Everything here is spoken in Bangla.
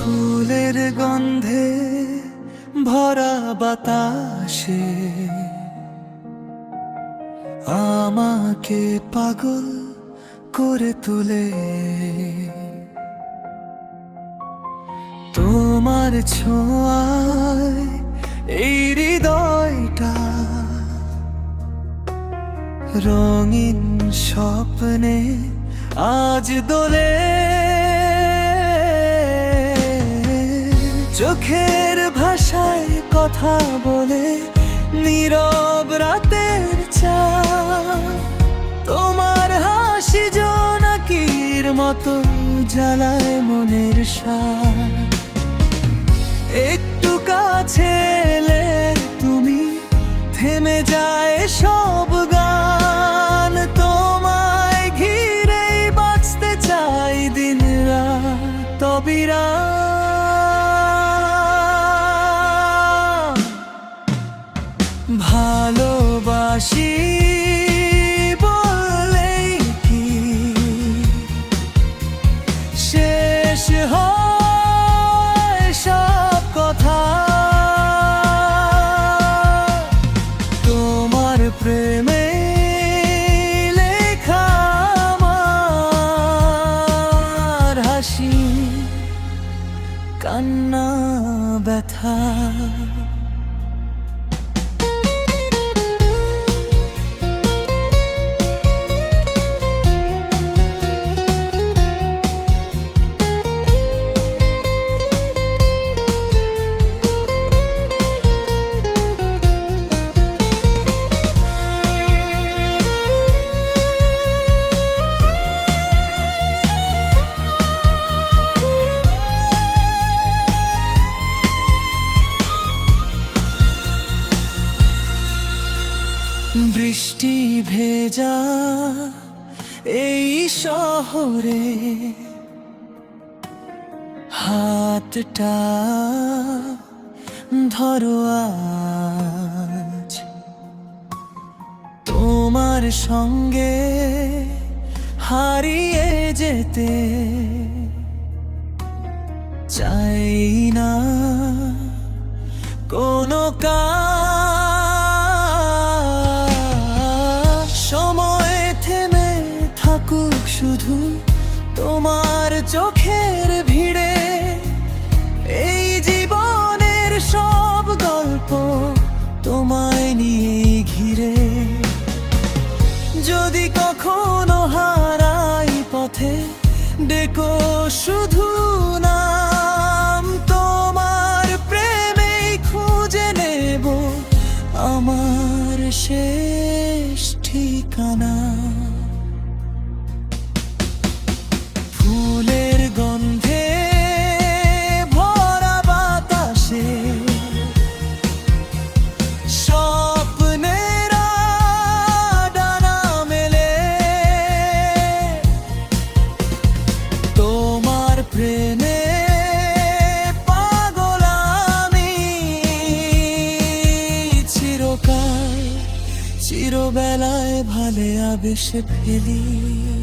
ফুলের গন্ধে ভরা বাতাসে আমাকে পাগল করে তুলে। তোমার ছোঁয়ায় এই হৃদয়টা রঙিন স্বপ্নে আজ দোলে। চোখের ভাষায় কথা বলে নীরব রাতের চা তোমার হাসি জোনাকির মতো জ্বালায় মনের সার একটু কাছে এলে তুমি থেমে যায় সব গান। তোমায় ঘিরেই বাঁচতে চাই দিন রাত তবিরা ভালোবাসি বলেই কি? শেষ হয় সব কথা। তোমার প্রেমে লেখা হাসি কান্না ব্যথা। বৃষ্টি ভেজা এই শহরে হাতটা ধরো আজ। তোমার সঙ্গে হারিয়ে যেতে চাই না। চোখের ভিড়ে এই জীবনের সব গল্প তোমায় নিয়ে ঘিরে। যদি কখনো হারাই পথে, ডেকো শুধু নাম, তোমার প্রেমেই খুঁজে নেব আমার শেষ ঠিকানা। ভালে আবেশে ফেলি।